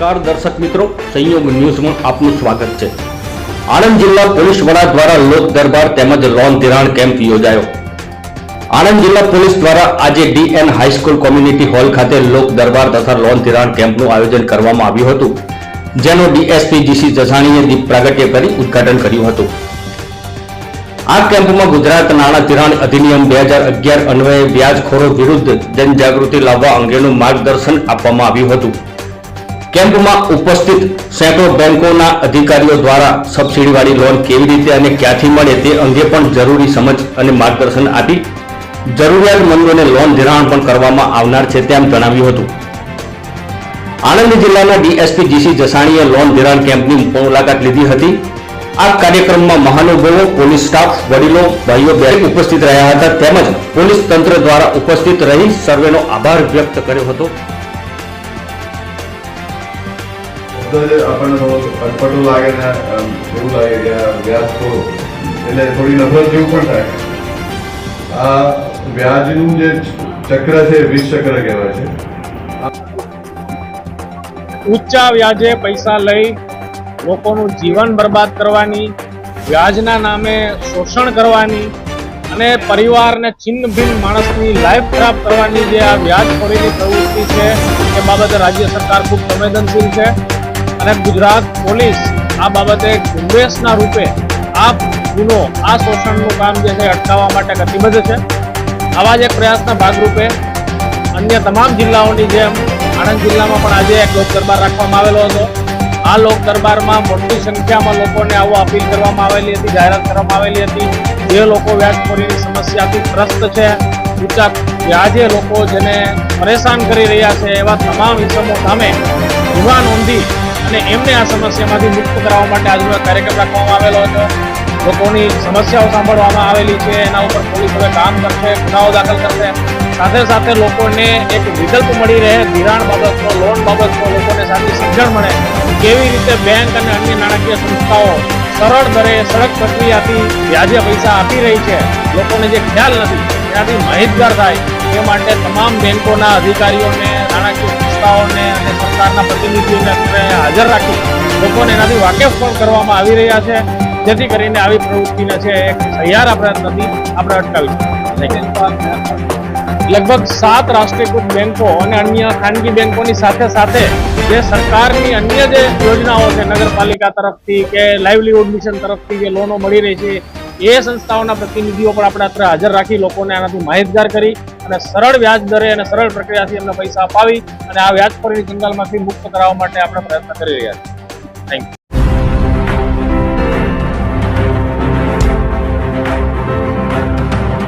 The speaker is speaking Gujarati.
નમસ્કાર દર્શક મિત્રો સંયોગ ન્યૂઝમાં આપનું સ્વાગત છે. આણંદ જિલ્લા પોલીસ વડા દ્વારા લોક દરબાર તેમજ લોન ધિરાણ કેમ્પ યોજાયો. આણંદ જિલ્લા પોલીસ દ્વારા આજે ડીએન હાઈસ્કૂલ કોમ્યુનિટી હોલ ખાતે લોક દરબાર તથા લોન ધિરાણ કેમ્પનું આયોજન કરવામાં આવ્યું હતું, જેનો ડીએસપી જીસી જસાણીએ દીપ પ્રાગટ્ય કરી ઉદ્ઘાટન કર્યું હતું. આ કેમ્પમાં ગુજરાત નાણાં ધિરાણ અધિનિયમ બે હજાર અગિયાર અન્વયે વ્યાજખોરો વિરુદ્ધ જનજાગૃતિ લાવવા અંગેનું માર્ગદર્શન આપવામાં આવ્યું હતું. કેમ્પમાં ઉપસ્થિત સેંકડો બેંકોના અધિકારીઓ દ્વારા સબસિડીવાળી લોન કેવી રીતે અને ક્યાંથી મળે તે અંગે પણ જરૂરી સમજ અને માર્ગદર્શન આપી જરૂરિયાતમંદોને લોન ધિરાણ પણ કરવામાં આવનાર છે તેમ જણાવ્યું હતું. આણંદ જિલ્લાના ડીએસપી જીસી જસાણીએ લોન ધિરાણ કેમ્પની મુલાકાત લીધી હતી. આ કાર્યક્રમમાં મહાનુભાવો, પોલીસ સ્ટાફ, વડીલો, ભાઈઓ બહેન ઉપસ્થિત રહ્યા હતા તેમજ પોલીસ તંત્ર દ્વારા ઉપસ્થિત રહી સર્વેનો આભાર વ્યક્ત કર્યો હતો. જ આપણને થોડો અટપટો લાગે ને એવું લાગે કે વ્યાજ થોડો એટલે થોડી નફરત જેવું પણ થાય. આ વ્યાજનું જે ચક્ર છે વીસ ચક્ર કહેવાય છે. ઊંચા વ્યાજે પૈસા લઈ લોકોનું જીવન બરબાદ કરવાની, વ્યાજના નામે શોષણ કરવાની અને પરિવારને છિન્ન ભિન્ન માણસની લાઈફ ખરાબ કરવાની જે આ વ્યાજખોરીની પ્રવૃત્તિ છે, એ બાબતે રાજ્ય સરકાર ખૂબ સંવેદનશીલ છે. અને ગુજરાત પોલીસ આ બાબતે ઝુંબેશના રૂપે આ ગુનો, આ શોષણનું કામ જે છે અટકાવવા માટે કટિબદ્ધ છે. આવા જ એક પ્રયાસના ભાગરૂપે અન્ય તમામ જિલ્લાઓની જેમ આણંદ જિલ્લામાં પણ આજે એક લોક દરબાર રાખવામાં આવેલો હતો. આ લોક દરબારમાં મોટી સંખ્યામાં લોકોને આવું અપીલ કરવામાં આવેલી હતી, જાહેરાત કરવામાં આવેલી હતી. જે લોકો વ્યાજખોરીની સમસ્યાથી ત્રસ્ત છે ઊંચા વ્યાજે લોકો જેને પરેશાન કરી રહ્યા છે એવા તમામ ઇસમો સામે ગુના નોંધી અને એમને આ સમસ્યામાંથી મુક્ત કરાવવા માટે આજનો કાર્યક્રમ રાખવામાં આવેલો હતો. લોકોની સમસ્યાઓ સાંભળવામાં આવેલી છે. એના ઉપર પોલીસ હવે કામ કરશે, ગુનાઓ દાખલ કરશે. સાથે સાથે લોકોને એક વિકલ્પ મળી રહે, ધિરાણ બાબતનો, લોન બાબતનો લોકોને સાચી સમજણ મળે. કેવી રીતે બેંક અને અન્ય નાણાકીય સંસ્થાઓ સરળ દરે સડક પ્રક્રિયાથી વ્યાજે પૈસા આપી રહી છે, લોકોને જે ખ્યાલ નથી એનાથી માહિતગાર થાય, એ માટે તમામ બેંકોના અધિકારીઓને નાણાકીય સંસ્થાઓને અને સરકારના પ્રતિનિધિઓને અત્યારે હાજર રાખી લોકોને એનાથી વાકેફ પણ કરવામાં આવી રહ્યા છે. જેથી કરીને આવી પ્રવૃત્તિને છે એક સહિયારા પ્રયત્નથી આપણે અટકાવી લગભગ સાત રાષ્ટ્રીયકૃત બેંકો અને અન્ય ખાનગી બેંકોની સાથે સાથે જે સરકારની અન્ય જે યોજનાઓ છે, નગરપાલિકા તરફથી કે લાઇવલીહુડ મિશન તરફથી જે લોનો મળી રહી છે, એ સંસ્થાઓના પ્રતિનિધિઓ પણ આપણે અત્યારે હાજર રાખી લોકોને આનાથી માહિતગાર કરી અને સરળ વ્યાજ દરે અને સરળ પ્રક્રિયાથી એમને પૈસા અપાવી અને આ વ્યાજ પરની જંગલમાંથી મુક્ત કરાવવા માટે આપણે પ્રયત્ન કરી રહ્યા છીએ. Thank you